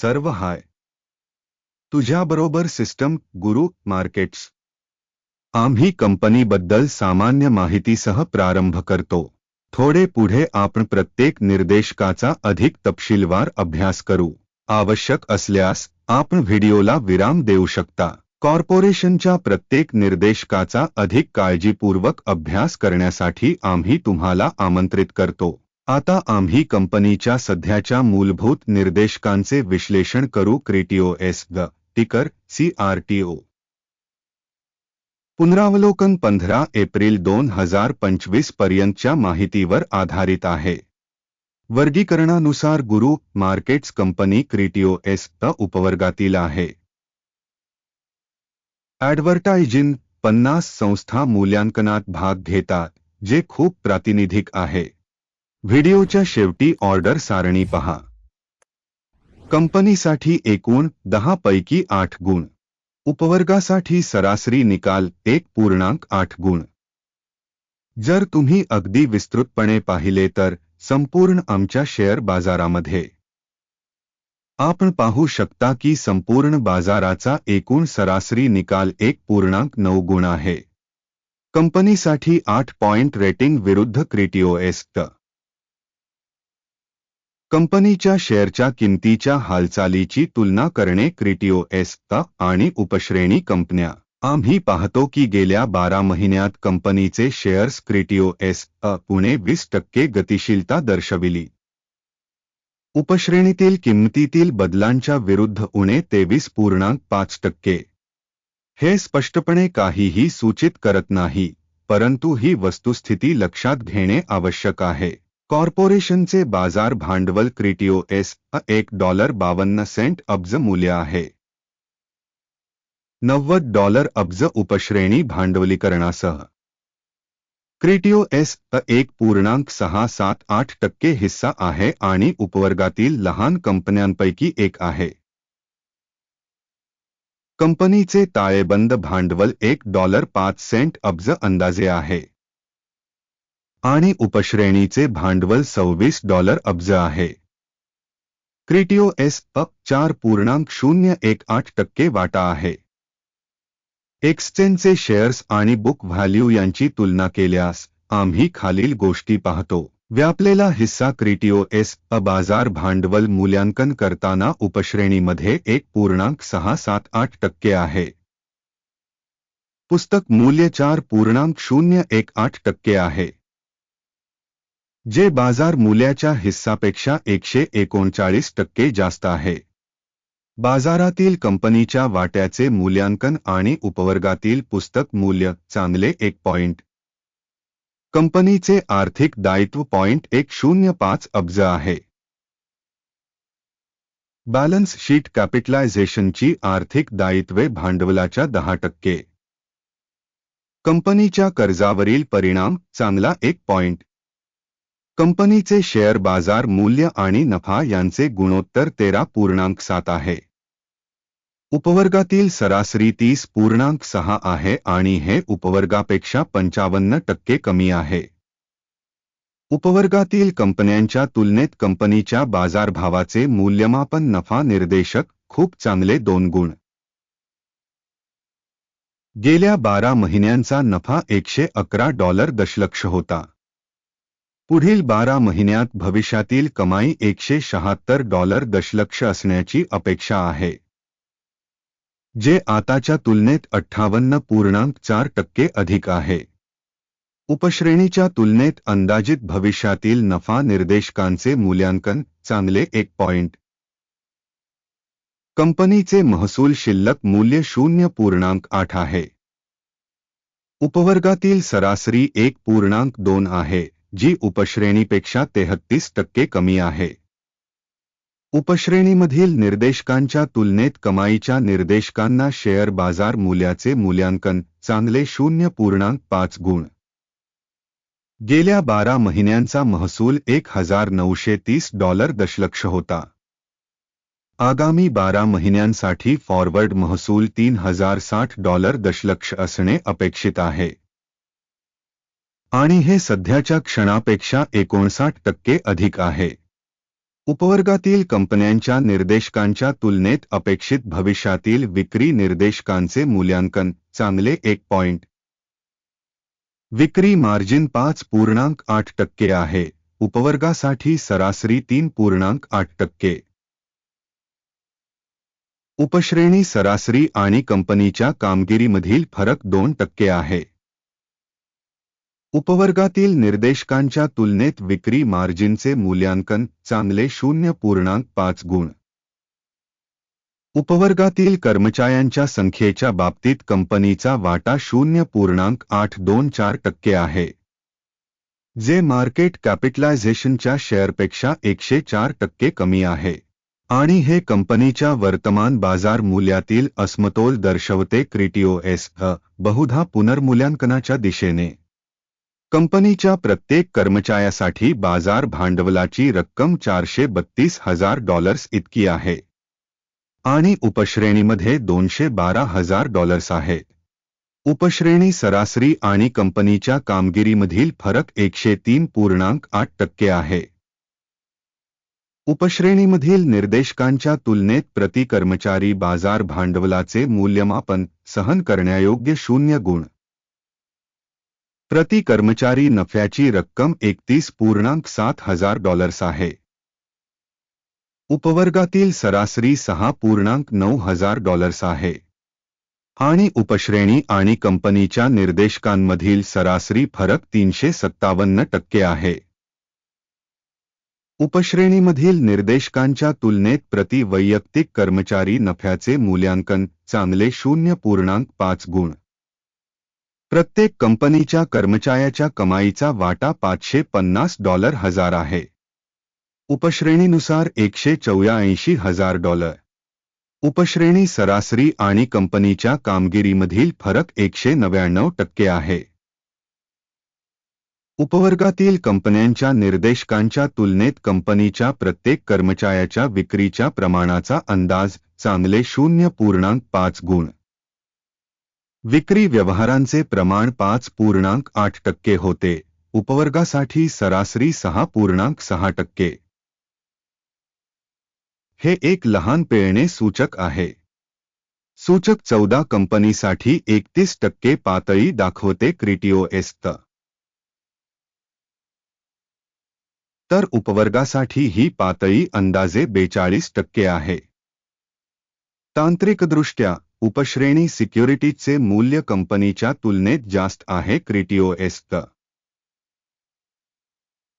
सर्व हाय. तुझ्याबरोबर सिस्टम गुरु मार्केट्स. आम्ही कंपनीबद्दल सामान्य माहितीसह प्रारंभ करतो. थोडे पुढे आपण प्रत्येक निर्देशकाचा अधिक तपशीलवार अभ्यास करू. आवश्यक असल्यास आपण व्हिडिओला विराम देऊ शकता. कॉर्पोरेशनच्या प्रत्येक निर्देशकाचा अधिक काळजीपूर्वक अभ्यास करण्यासाठी आम्ही तुम्हाला आमंत्रित करतो. आता आम्ही कंपनीच्या सध्याच्या मूलभूत निर्देशकांचे विश्लेषण करू Criteo S the ticker C R T O. पुनरावलोकन पंधरा एप्रिल दोन हजार पंचवीस पर्यंतच्या माहितीवर आधारित आहे. वर्गीकरणानुसार Guru markets company Criteo S the उपवर्गातील आहे. ॲडव्हर्टायझिंग पन्नास संस्था मूल्यांकनात भाग घेतात जे खूप प्रातिनिधिक आहे. व्हिडिओच्या शेवटी ऑर्डर सारणी पहा. कंपनीसाठी एकूण दहा पैकी आठ गुण. उपवर्गासाठी सरासरी निकाल एक पूर्णांक आठ गुण. जर तुम्ही अगदी विस्तृतपणे पाहिले तर संपूर्ण आमच्या शेअर बाजारामध्ये. आपण पाहू शकता की संपूर्ण बाजाराचा एकूण सरासरी निकाल एक पूर्णांक नऊ गुण आहे. कंपनीसाठी आठ पॉइंट रेटिंग विरुद्ध क्रिटिओ एस्ट कंपनीच्या शेअरच्या किंमतीच्या हालचालीची तुलना करणे क्रिटिओ एस्ट आणि उपश्रेणी कंपन्या. आम्ही पाहतो की गेल्या बारा महिन्यात कंपनीचे shares Criteo S A Pune वीस टक्के गतिशीलता दर्शविली. उपश्रेणीतील किंमतीतील बदलांच्या विरुद्ध उणे तेवीस पूर्णांक पाच टक्के. हे स्पष्टपणे काहीही सूचित करत नाही परंतु ही वस्तुस्थिती लक्षात घेणे आवश्यक आहे. कॉर्पोरेशनचे बाजार भांडवल क्रिटिओ एस अ एक डॉलर बावन्न सेंट अब्ज मूल्य आहे. नव्वद डॉलर अब्ज उपश्रेणी भांडवलीकरणासह. क्रिटिओ एस अ एक पूर्णांक सहा सात आठ टक्के हिस्सा आहे आणि उपवर्गातील लहान कंपन्यांपैकी एक आहे. कंपनीचे ताळेबंद भांडवल एक डॉलर पाच सेंट अब्ज अंदाजे आहे. आणि उपश्रेणीचे भांडवल सव्वीस डॉलर अब्ज आहे. क्रिटिओ एस अप चार पूर्णांक शून्य एक आठ टक्के वाटा आहे. एक्सचेंजचे शेअर्स आणि बुक व्हॅल्यू यांची तुलना केल्यास आम्ही खालील गोष्टी पाहतो. व्यापलेला हिस्सा क्रिटिओ एस अ बाजार भांडवल मूल्यांकन करताना उपश्रेणीमध्ये एक पूर्णांक सहा सात आठ टक्के आहे. पुस्तक मूल्य चार पूर्णांक शून्य एक आठ टक्के आहे. जे बाजार मूल्याच्या हिस्सापेक्षा एकशे एकोणचाळीस टक्के जास्त आहे. बाजारातील कंपनीच्या वाट्याचे मूल्यांकन आणि उपवर्गातील पुस्तक मूल्य चांगले एक पॉइंट. कंपनीचे आर्थिक दायित्व पॉइंट एक शून्य पाच अब्ज आहे. बॅलन्स शीट कॅपिटलायझेशनची आर्थिक दायित्वे भांडवलाच्या दहा टक्के. कंपनीच्या कर्जावरील परिणाम चांगला एक पॉइंट. कंपनीचे शेअर बाजार मूल्य आणि नफा यांचे गुणोत्तर तेरा पूर्णांक सात आहे. उपवर्गातील सरासरी तीस पूर्णांक सहा आहे आणि हे उपवर्गापेक्षा पंचावन्न टक्के कमी आहे. उपवर्गातील कंपन्यांच्या तुलनेत कंपनीच्या बाजारभावाचे मूल्यमापन नफा निर्देशक खूप चांगले दोन गुण. गेल्या बारा महिन्यांचा नफा एकशे अकरा डॉलर दशलक्ष होता. पुढील बारा महिन्यात भविष्यातील कमाई एकशे शहात्तर डॉलर दशलक्ष असण्याची अपेक्षा आहे. जे आताच्या तुलनेत अठ्ठावन्न पूर्णांक चार टक्के अधिक आहे. उपश्रेणीच्या तुलनेत अंदाजित भविष्यातील नफा निर्देशकांचे मूल्यांकन चांगले एक पॉइंट. कंपनीचे महसूल शिल्लक मूल्य शून्य पूर्णांक आठ आहे. उपवर्गातील सरासरी एक पूर्णांक दोन आहे. जी उपश्रेणीपेक्षा तेहत्तीस टक्के कमी आहे. उपश्रेणीमधील निर्देशकांच्या तुलनेत कमाईच्या निर्देशकांना शेअर बाज़ार मूल्याचे मूल्यांकन चांगले शून्य पूर्णांक पाच गुण. गेल्या बारा महिन्यांचा महसूल एक हज़ार नऊशे तीस डॉलर दशलक्ष होता. आगामी बारा महिन्यांसाठी फॉरवर्ड महसूल तीन हज़ार साठ डॉलर दशलक्ष असणे अपेक्षित आहे. आणि हे सध्याच्या क्षणापेक्षा एकोणसाठ टक्के अधिक आहे. उपवर्गातील कंपन्यांच्या निर्देशकांच्या तुलनेत अपेक्षित भविष्यातील विक्री निर्देशकांचे मूल्यांकन चांगले एक पॉइंट विक्री मार्जिन पाच पूर्णांक आठ टक्के आहे. उपवर्गासाठी सरासरी तीन पूर्णांक आठ टक्के. उपश्रेणी सरासरी आणि कंपनीच्या कामगिरीमधील फरक दोन टक्के आहे. उपवर्गातील निर्देशकांच्या तुलनेत विक्री मार्जिनचे मूल्यांकन चांगले शून्य पूर्णांक पाच गुण. उपवर्गातील कर्मचाऱ्यांच्या संख्येच्या बाबतीत कंपनीचा वाटा शून्य पूर्णांक आठ दोन चार टक्के आहे. जे मार्केट कॅपिटलायझेशनच्या शेअरपेक्षा एकशे चार टक्के कमी आहे. आणि हे कंपनीच्या वर्तमान बाजार मूल्यातील असमतोल दर्शवते क्रिटिओ एस बहुधा पुनर्मूल्यांकनाच्या दिशेने. कंपनीच्या प्रत्येक कर्मचाऱ्यासाठी बाजार भांडवलाची रक्कम चारशे बत्तीस हजार डॉलर्स इतकी आहे. आणि उपश्रेणीमध्ये दोनशे बारा हजार डॉलर्स आहे. उपश्रेणी सरासरी आणि कंपनीच्या कामगिरीमधील फरक एकशे तीन पूर्णांक आठ टक्के आहे. उपश्रेणीमधील निर्देशकांच्या तुलनेत प्रति कर्मचारी बाजार भांडवलाचे मूल्यमापन सहन करण्यायोग्य शून्य गुण. प्रति कर्मचारी नफ्याची रक्कम एकतीस पूर्णांक सात हजार डॉलर्स आहे. उपवर्गातील सरासरी सहा पूर्णांक नऊ हजार डॉलर्स आहे. आणि उपश्रेणी आणि कंपनीच्या निर्देशकांमधील सरासरी फरक तीनशे सत्तावन्न टक्के आहे. उपश्रेणीमधील निर्देशकांच्या तुलनेत प्रति वैयक्तिक कर्मचारी नफ्याचे मूल्यांकन चांगले शून्य पूर्णांक पाच गुण. प्रत्येक कंपनीच्या कर्मचाऱ्याच्या कमाईचा वाटा पाचशे पन्नास डॉलर हजार आहे. उपश्रेणीनुसार एकशे चौऱ्याऐंशी हजार डॉलर. उपश्रेणी सरासरी आणि कंपनीच्या कामगिरीमधील फरक एकशे नव्याण्णव टक्के आहे. उपवर्गातील कंपन्यांच्या निर्देशकांच्या तुलनेत कंपनीच्या प्रत्येक कर्मचाऱ्याच्या विक्रीच्या प्रमाणाचा अंदाज चांगले शून्य पूर्णांक पाच गुण. विक्री व्यवहारांचे प्रमाण पाच पूर्णांक आठ टक्के होते. उपवर्गासाठी सरासरी सहा पूर्णांक सहा टक्के. हे एक लहान पेळणे सूचक आहे. सूचक चौदा कंपनीसाठी एकतीस टक्के पातळी दाखवते क्रिटिओ एस्त. तर उपवर्गासाठी ही पातळी अंदाजे बेचाळीस टक्के आहे. तांत्रिकदृष्ट्या उपश्रेणी सिक्युरिटीजचे मूल्य कंपनीच्या तुलनेत जास्त आहे क्रिटिओ एस्त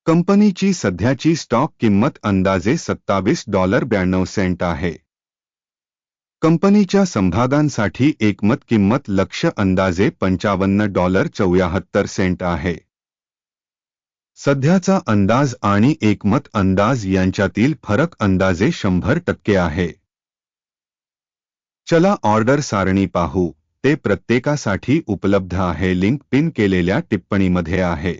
कंपनीची सध्याची स्टॉक किंमत अंदाजे सत्तावीस डॉलर ब्याण्णव सेंट आहे. कंपनीच्या संभागांसाठी एकमत किंमत लक्ष अंदाजे पंचावन्न डॉलर चौऱ्याहत्तर सेंट आहे. सध्याचा अंदाज आणि एकमत अंदाज यांच्यातील फरक अंदाजे शंभर टक्के आहे. चला ऑर्डर सारणी पाहू. ते प्रत्येकासाठी उपलब्ध आहे. लिंक पिन केलेल्या टिप्पणीमध्ये आहे.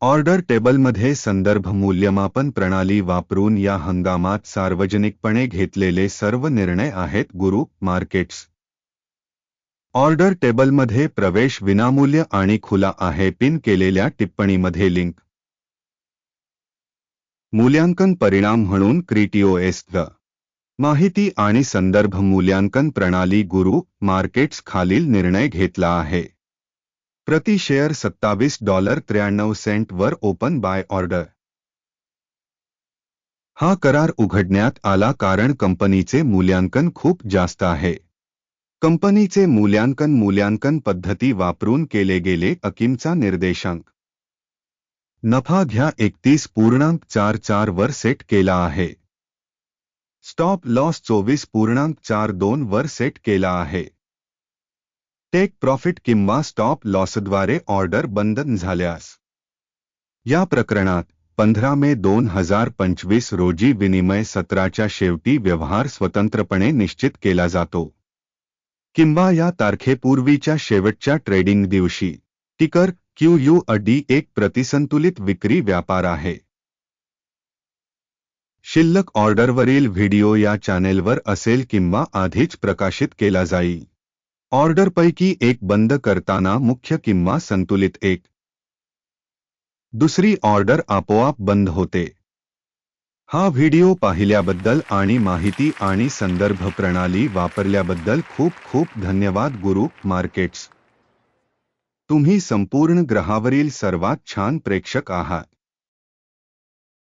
ऑर्डर टेबलमध्ये संदर्भ मूल्यमापन प्रणाली वापरून या हंगामात सार्वजनिकपणे घेतलेले सर्व निर्णय आहेत गुरु मार्केट्स. ऑर्डर टेबलमध्ये प्रवेश विनामूल्य आणि खुला आहे. पिन केलेल्या टिप्पणीमध्ये लिंक. मूल्यांकन परिणाम म्हणून क्रिटिओ एस माहिती आणि संदर्भ मूल्यांकन प्रणाली गुरु मार्केट्स खालील निर्णय घेतला आहे. प्रति शेअर सत्तावीस डॉलर त्र्याण्णव सेंट वर ओपन बाय ऑर्डर. हा करार उघडण्यात आला कारण कंपनीचे मूल्यांकन खूप जास्त आहे. कंपनीचे मूल्यांकन मूल्यांकन पद्धती वापरून केले गेले अकिमचा निर्देशांक. नफा घ्या एकतीस पूर्णांक चार चार वर सेट केला आहे. स्टॉप लॉस चोवीस पूर्णांक चार दोन वर सेट केला आहे. टेक प्रॉफिट किंवा स्टॉप लॉसद्वारे ऑर्डर बंद झाल्यास. या प्रकरणात पंधरा मे दोन हजार पंचवीस रोजी विनिमय सत्राच्या शेवटी व्यवहार स्वतंत्रपणे निश्चित केला जातो. किंवा या तारखेपूर्वीच्या शेवटच्या ट्रेडिंग दिवशी. टिकर क्यू यू डी एक प्रतिसंतुलित विक्री व्यापार आहे. शिल्लक ऑर्डरवरील व्हिडिओ या चॅनेलवर असेल किंवा आधीच प्रकाशित केला जाईल. ऑर्डरपैकी एक बंद करताना मुख्य किंवा संतुलित एक. दुसरी ऑर्डर आपोआप बंद होते. हा व्हिडिओ पाहिल्याबद्दल आणि माहिती आणि संदर्भ प्रणाली वापरल्याबद्दल खूप खूप धन्यवाद गुरु मार्केट्स. तुम्ही संपूर्ण ग्रहावरील सर्वात छान प्रेक्षक आहात.